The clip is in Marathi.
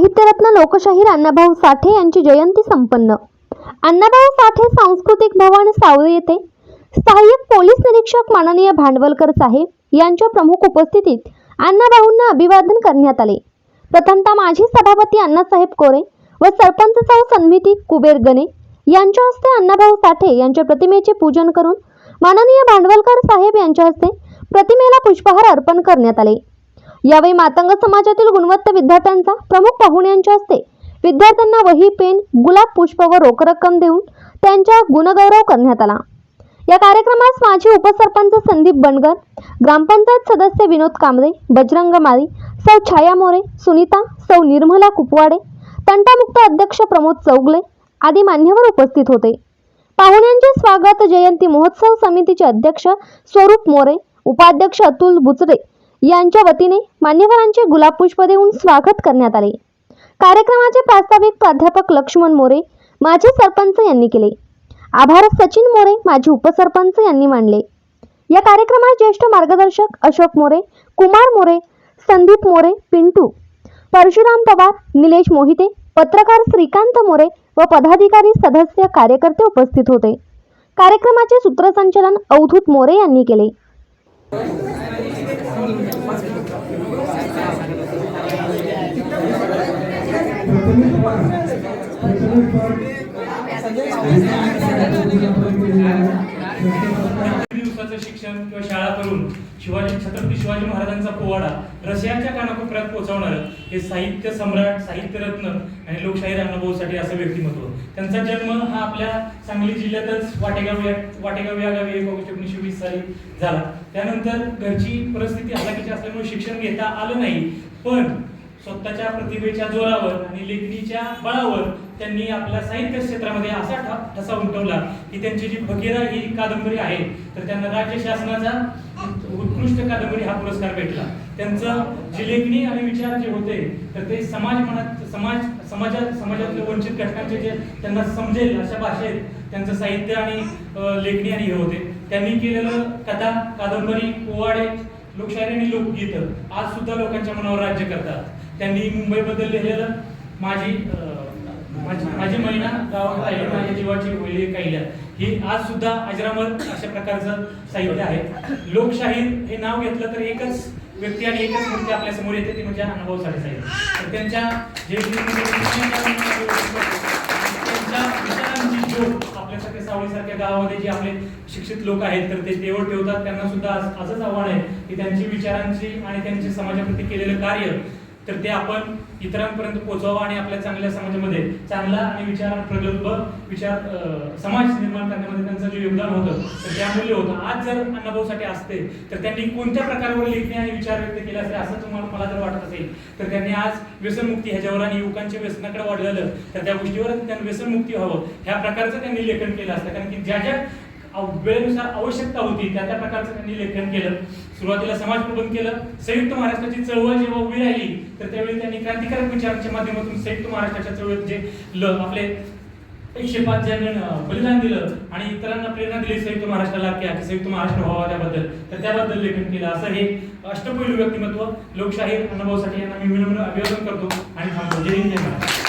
साहित्यरत्न लोकशाहीर अण्णाभाऊ साठे यांची जयंती संपन्न. अण्णाभाऊ साठे सांस्कृतिक भवन सावळे येथे सहाय्यक पोलीस निरीक्षक माननीय भांडवलकर साहेब यांच्या प्रमुख उपस्थितीत अण्णाभाऊंना अभिवादन करण्यात आले. प्रथमतः माजी सभापती अण्णासाहेब कोरे व सरपंच सौ सन्मिती कुबेर गणे यांच्या हस्ते अण्णाभाऊ साठे यांच्या प्रतिमेचे पूजन करून माननीय भांडवलकर साहेब यांच्या हस्ते प्रतिमेला पुष्पहार अर्पण करण्यात आले. यावेळी मातंग समाजातील गुणवत्ता विद्यार्थ्यांचा प्रमुख पाहुण्यांच्या हस्ते विद्यार्थ्यांना वही पेन गुलाब पुष्प व रोख रक्कम देऊन त्यांचा गुणगौरव करण्यात आला. या कार्यक्रमास माजी उपसरपंच संदीप बनगर ग्रामपंचायत सदस्य विनोद कांबळे बजरंग माळी सौ छाया मोरे सुनीता सौ निर्मला कुपवाडे तंटामुक्त अध्यक्ष प्रमोद चौगले आदी मान्यवर उपस्थित होते. पाहुण्यांचे स्वागत जयंती महोत्सव समितीचे अध्यक्ष स्वरूप मोरे उपाध्यक्ष अतुल बुचरे यांच्या वतीने मान्यवरांचे गुलाब पुष्प देऊन स्वागत करण्यात आले. कार्यक्रमाचे प्रास्ताविक प्राध्यापक लक्ष्मण मोरे माजी सरपंच यांनी केले. आभार सचिन मोरे माजी उपसरपंच यांनी मानले. या कार्यक्रमात ज्येष्ठ मार्गदर्शक अशोक मोरे कुमार मोरे संदीप मोरे पिंटू परशुराम पवार निलेश मोहिते पत्रकार श्रीकांत मोरे व पदाधिकारी सदस्य कार्यकर्ते उपस्थित होते. कार्यक्रमाचे सूत्रसंचालन अवधूत मोरे यांनी केले. दिवसाचं शिक्षण किंवा शाळा करून शिवाजी छत्रपती शिवाजी महाराजांचा पोवाडा रशियाच्या कानाकोपऱ्यात पोहोचवणार हे साहित्य सम्राट साहित्य रत्न आणि लोकशाहीर अण्णाभाऊसाठी असं व्यक्तिमत्व. त्यांचा जन्म हा आपल्या सांगली जिल्ह्यातच वाटेगाव या वाटेगाव या गावी एक ऑगस्ट एकोणीसशे वीस साली झाला. त्यानंतर घरची परिस्थिती हलाखीची असल्यामुळे शिक्षण घेता आलं नाही. पण स्वतःच्या प्रतिभेच्या जोरावर आणि लेखणीच्या बळावर त्यांनी आपल्या साहित्य क्षेत्रामध्ये असा ठ- ठसा उमटवला की त्यांची जी फकीरा ही कादंबरी आहे तर त्यांना राज्य शासनाचा उत्कृष्ट कादंबरी हा पुरस्कार भेटला. त्यांचं जी लेखणी आणि विचार जे होते तर ते समाज मनात समाज समाजात समाजातल्या वंचित घटकांचे जे त्यांना समजेल अशा भाषेत त्यांचं साहित्य आणि लेखणी आणि हे होते. त्यांनी केलेलं कथा कादंबरी पोवाडे लोकशाहीर आणि लोकगीत आज सुद्धा लोकांच्या मनावर राज्य करतात. त्यांनी मुंबईबद्दल लिहिलेलं माझी माझी महिना गावात आहे. माझ्या जीवाची होईल कैल्या ही आज सुद्धा अजरामर अशा प्रकारचं साहित्य आहे. लोकशाहीर हे नाव घेतलं तर एकच व्यक्ती आणि एकच मूर्ती आपल्यासमोर येते. ती म्हणजे अनुभव साठे साहेब. तर त्यांच्या जे त्यांच्या सावळीसारख्या गावामध्ये जे आपले शिक्षित लोक आहेत तर ते देवळ ठेवतात. त्यांना सुद्धा असंच आव्हान आहे की त्यांची विचारांची आणि त्यांचे समाजाप्रती केलेलं कार्य तर ते आपण इतरांपर्यंत पोहोचवावं आणि आपल्या चांगल्या समाजामध्ये चांगला आणि विचार प्रगल्भ विचार समाज निर्माण करण्यामध्ये त्यांचं जे योगदान होतं तर त्यामुळे अमूल्य होतं. आज जर अण्णाभाऊसाठी असते तर त्यांनी कोणत्या प्रकारावर लेखणी आणि विचार व्यक्त केले असते असं तुम्हाला मला जर वाटत असेल. तर त्यांनी आज व्यसनमुक्ती ह्याच्यावर आणि युवकांच्या व्यसनाकडे वाढलेलं तर त्या गोष्टीवर त्यांनी व्यसनमुक्ती व्हावं ह्या प्रकारचं त्यांनी लेखन केलं असतं. कारण की ज्या ज्या वेळेनुसार आवश्यकता होती. त्या त्या प्रकारचं त्यांनी लेखन केलं. सुरुवातीला समाज प्रबंध केलं. संयुक्त महाराष्ट्राची चळवळ जेव्हा उभी राहिली तर त्यावेळी त्यांनी क्रांतिकारक विचारांच्या माध्यमातून संयुक्त महाराष्ट्राच्या चळवळीत जे ल आपले एकशे पाच जण बलिदान दिलं आणि इतरांना प्रेरणा दिली संयुक्त महाराष्ट्राला की संयुक्त महाराष्ट्र व्हावा त्याबद्दल. तर त्याबद्दल लेखन केलं. असं हे अष्टपैलू व्यक्तिमत्व लोकशाहीर अनुभवासाठी यांना मी विनम्र अभिवादन करतो आणि थांबतो. जय हिंद जय महाराष्ट्र.